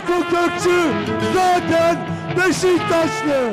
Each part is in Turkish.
Orkun Kökçü zaten Beşiktaşlı.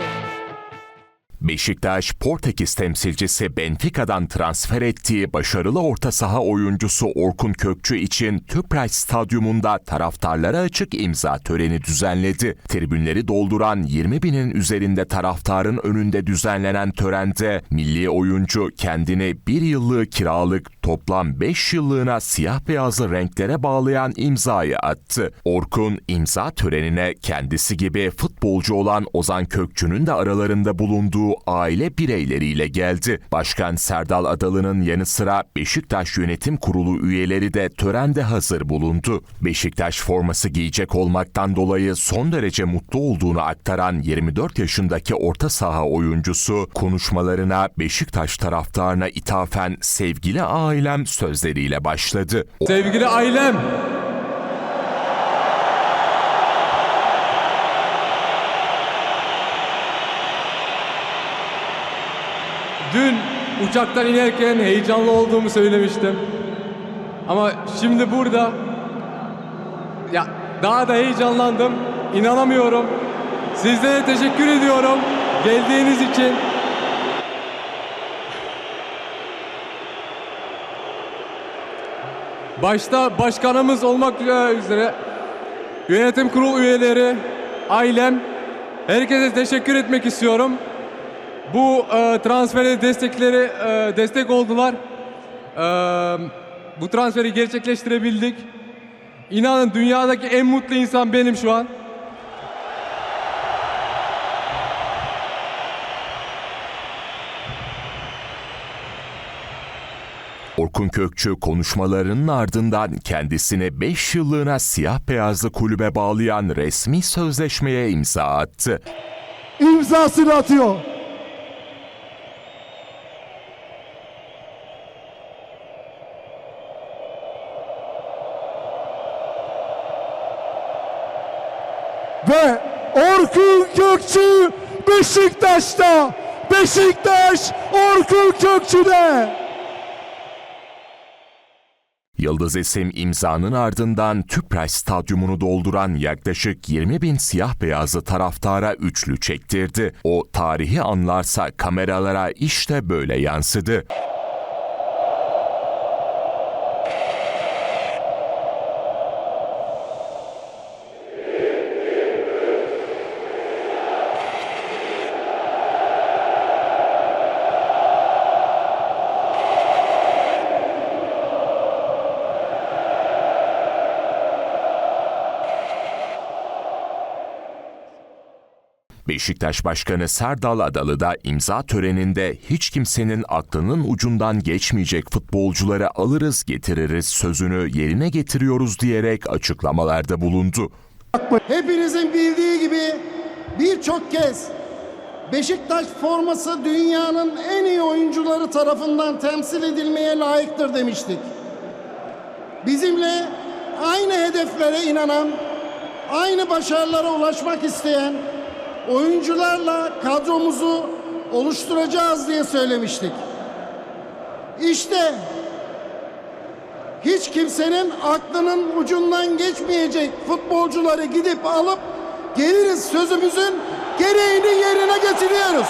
Beşiktaş, Portekiz temsilcisi Benfica'dan transfer ettiği başarılı orta saha oyuncusu Orkun Kökçü için Tüpraş Stadyumunda taraftarlara açık imza töreni düzenledi. Tribünleri dolduran 20 binin üzerinde taraftarın önünde düzenlenen törende milli oyuncu kendini bir yıllığı kiralık toplam 5 yıllığına siyah beyazlı renklere bağlayan imzayı attı. Orkun imza törenine kendisi gibi futbolcu olan Ozan Kökçü'nün de aralarında bulunduğu aile bireyleriyle geldi. Başkan Serdal Adalı'nın yanı sıra Beşiktaş Yönetim Kurulu üyeleri de törende hazır bulundu. Beşiktaş forması giyecek olmaktan dolayı son derece mutlu olduğunu aktaran 24 yaşındaki orta saha oyuncusu konuşmalarına Beşiktaş taraftarına ithafen sevgili ailem sözleriyle başladı. Sevgili ailem. Dün uçaktan inerken heyecanlı olduğumu söylemiştim. Ama şimdi burada ya daha da heyecanlandım. İnanamıyorum. Sizlere teşekkür ediyorum geldiğiniz için. Başta başkanımız olmak üzere yönetim kurulu üyeleri, ailem, herkese teşekkür etmek istiyorum. Bu e, transfere destekleri e, destek oldular. E, bu transferi gerçekleştirebildik. İnanın dünyadaki en mutlu insan benim şu an. Orkun Kökçü konuşmalarının ardından kendisini 5 yıllığına siyah beyazlı kulübe bağlayan resmi sözleşmeye imza attı. İmzasını atıyor. Ve Orkun Kökçü Beşiktaş'ta. Beşiktaş Orkun Kökçü'de. Yıldız isim imzanın ardından Tüpraş Stadyumunu dolduran yaklaşık 20 bin siyah beyazlı taraftara üçlü çektirdi. O tarihi anlarsa kameralara işte böyle yansıdı. Beşiktaş Başkanı Serdal Adalı da imza töreninde hiç kimsenin aklının ucundan geçmeyecek futbolcuları alırız getiririz sözünü yerine getiriyoruz diyerek açıklamalarda bulundu. Hepinizin bildiği gibi birçok kez Beşiktaş forması dünyanın en iyi oyuncuları tarafından temsil edilmeye layıktır demiştik. Bizimle aynı hedeflere inanan, aynı başarılara ulaşmak isteyen oyuncularla kadromuzu oluşturacağız diye söylemiştik. İşte hiç kimsenin aklının ucundan geçmeyecek futbolcuları gidip alıp geliriz sözümüzün gereğini yerine getiriyoruz.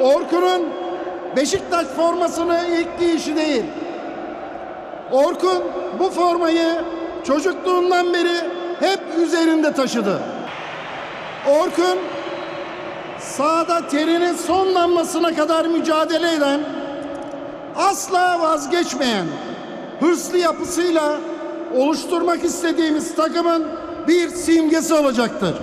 Orkun'un Beşiktaş formasını ilk giyişi değil. Orkun bu formayı çocukluğundan beri hep üzerinde taşıdı. Orkun sahada terinin son damlasına kadar mücadele eden, asla vazgeçmeyen, hırslı yapısıyla oluşturmak istediğimiz takımın bir simgesi olacaktır.